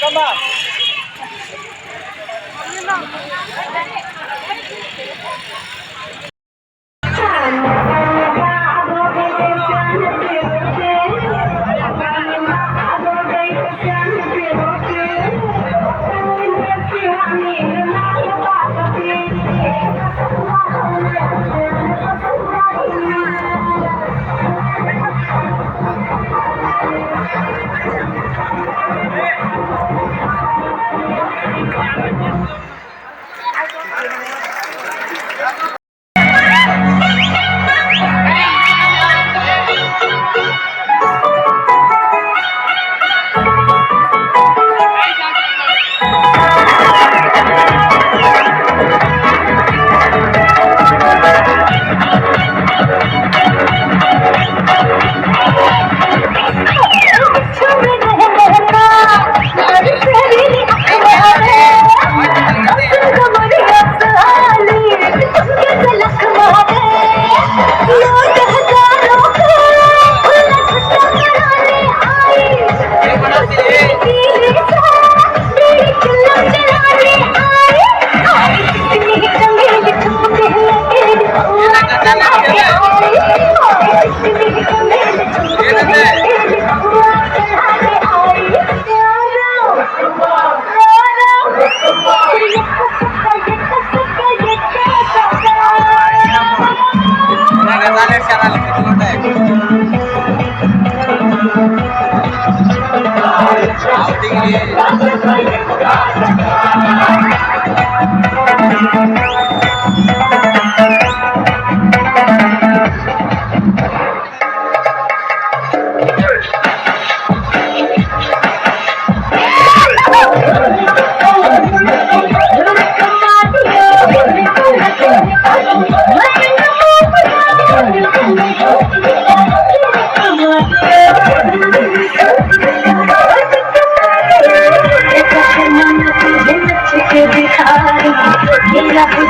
Come on. ¡Gracias!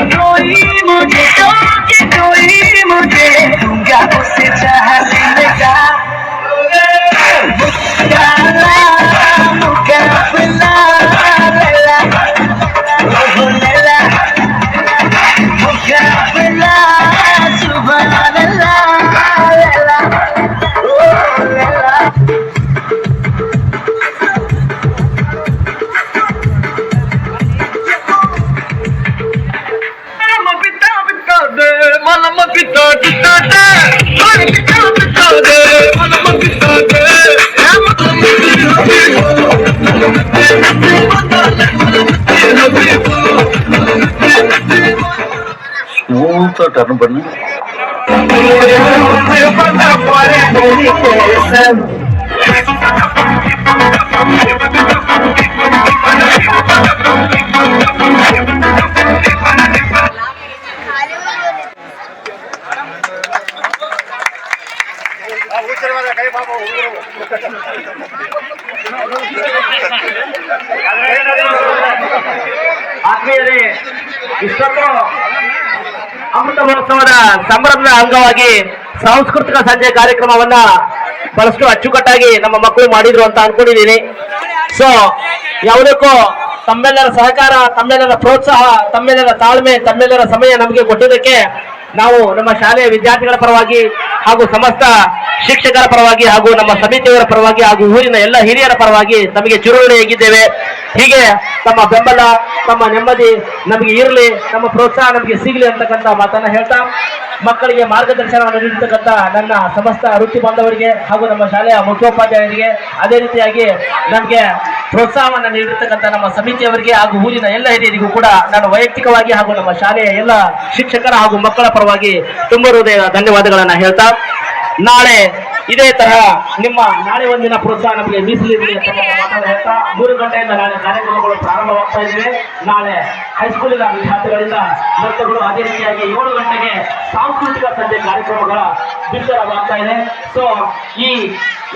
मुझे ஸ்மூத்தா turn பண்ணு ಆತ್ಮೀಯರೇ ಇಷ್ಟೊತ್ತು ಅಮೃತ ಮಹೋತ್ಸವದ ಸಂಭ್ರಮದ ಅಂಗವಾಗಿ ಸಾಂಸ್ಕೃತಿಕ ಸಂಜೆ ಕಾರ್ಯಕ್ರಮವನ್ನ ಬಹಳಷ್ಟು ಅಚ್ಚುಕಟ್ಟಾಗಿ ನಮ್ಮ ಮಕ್ಕಳು ಮಾಡಿದ್ರು ಅಂತ ಅನ್ಕೊಂಡಿದ್ದೀನಿ. ಸೊ ಯಾವುದಕ್ಕೂ ತಮ್ಮೆಲ್ಲರ ಸಹಕಾರ, ತಮ್ಮೆಲ್ಲರ ಪ್ರೋತ್ಸಾಹ, ತಮ್ಮೆಲ್ಲರ ತಾಳ್ಮೆ, ತಮ್ಮೆಲ್ಲರ ಸಮಯ ನಮಗೆ ಕೊಟ್ಟಿದ್ದಕ್ಕೆ ನಾವು ನಮ್ಮ ಶಾಲೆಯ ವಿದ್ಯಾರ್ಥಿಗಳ ಪರವಾಗಿ ಹಾಗೂ ಸಮಸ್ತ ಶಿಕ್ಷಕರ ಪರವಾಗಿ ಹಾಗೂ ನಮ್ಮ ಸಮಿತಿಯವರ ಪರವಾಗಿ ಹಾಗೂ ಊರಿನ ಎಲ್ಲ ಹಿರಿಯರ ಪರವಾಗಿ ತಮಗೆ ಚಿರುಣಿಯಾಗಿದ್ದೇವೆ ಹೀಗೆ ತಮ್ಮ ಬೆಂಬಲ, ತಮ್ಮ ನೆಮ್ಮದಿ ನಮಗೆ ಇರಲಿ ನಮ್ಮ ಪ್ರೋತ್ಸಾಹ ನಮಗೆ ಸಿಗಲಿ ಅಂತಕ್ಕಂಥ ಮಾತನ್ನ ಹೇಳ್ತಾ, ಮಕ್ಕಳಿಗೆ ಮಾರ್ಗದರ್ಶನವನ್ನು ನೀಡಿರ್ತಕ್ಕಂಥ ನನ್ನ ಸಮಸ್ತ ವೃತ್ತಿ ಬಾಂಧವರಿಗೆ ಹಾಗೂ ನಮ್ಮ ಶಾಲೆಯ ಮುಖ್ಯೋಪಾಧ್ಯಾಯರಿಗೆ, ಅದೇ ರೀತಿಯಾಗಿ ನಮಗೆ ಪ್ರೋತ್ಸಾಹವನ್ನು ನೀಡಿರ್ತಕ್ಕಂಥ ನಮ್ಮ ಸಮಿತಿಯವರಿಗೆ ಹಾಗೂ ಊರಿನ ಎಲ್ಲ ಹಿರಿಯರಿಗೂ ಕೂಡ ನಾನು ವೈಯಕ್ತಿಕವಾಗಿ ಹಾಗೂ ನಮ್ಮ ಶಾಲೆಯ ಎಲ್ಲ ಶಿಕ್ಷಕರ ಹಾಗೂ ಮಕ್ಕಳ ಪರವಾಗಿ ತುಂಬ ಹೃದಯ ಧನ್ಯವಾದಗಳನ್ನು ಹೇಳ್ತಾ, ನಾಳೆ ಇದೇ ತರಹ ನಿಮ್ಮ ನಾಳೆ ಒಂದಿನ ಪ್ರೋತ್ಸಾಹ ನಮಗೆ ಮೀಸಲಿರಲಿ ಹೇಳ್ತಾ ಮೂರು ಗಂಟೆಯಿಂದ ನಾಳೆ ಕಾರ್ಯಕ್ರಮಗಳು ಪ್ರಾರಂಭವಾಗ್ತಾ ಇವೆ ನಾಳೆ ಹೈಸ್ಕೂಲಿನ ವಿದ್ಯಾರ್ಥಿಗಳಿಂದ ನೃತ್ಯಗಳು ಅದೇ ರೀತಿಯಾಗಿ ಏಳು ಗಂಟೆಗೆ ಸಾಂಸ್ಕೃತಿಕ ಸಂಜೆ ಕಾರ್ಯಕ್ರಮಗಳ ಬಿತ್ತರವಾಗ್ತಾ ಇದೆ. ಸೊ ಈ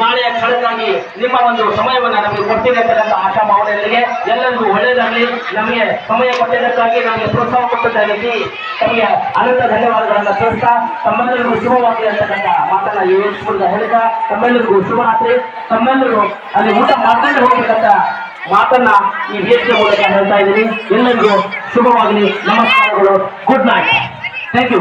ನಾಳೆಯ ಕಳೆದಾಗಿ ನಿಮ್ಮ ಒಂದು ಸಮಯವನ್ನು ನಮಗೆ ಕೊಟ್ಟಿರತಕ್ಕಂಥ ಅಂತಕ್ಕಂಥ ಆಶಾ ಭಾವನೆಯೊಂದಿಗೆ ಎಲ್ಲರಿಗೂ ಒಳ್ಳೆಯದಾಗಲಿ. ನಮಗೆ ಸಮಯ ಕೊಟ್ಟಿದ್ದಕ್ಕಾಗಿ ನಮಗೆ ಪ್ರೋತ್ಸಾಹ ಕೊಟ್ಟದ್ದಕ್ಕಾಗಿ ತಮಗೆ ಅನಂತ ಧನ್ಯವಾದಗಳನ್ನು ತಿಳಿಸ್ತಾ ತಮ್ಮೆಲ್ಲರಿಗೂ ಶುಭವಾಗಲಿ ಅಂತಕ್ಕಂಥ ಮಾತನ್ನ ಈ ಹೇಳ್ತಾ ತಮ್ಮೆಲ್ಲರಿಗೂ ಶುಭರಾತ್ರಿ. ತಮ್ಮೆಲ್ಲರಿಗೂ ಅಲ್ಲಿ ಊಟ ಮಾಡ್ಕೊಂಡು ಹೋಗ್ಬೇಕಂತ ಮಾತನ್ನ ಈ ವೇದಿಕೆ ಮೂಲಕ ಹೇಳ್ತಾ ಇದ್ದೀನಿ. ಎಲ್ಲರಿಗೂ ಶುಭವಾಗಲಿ. ನಮಸ್ಕಾರಗಳು. Good night thank you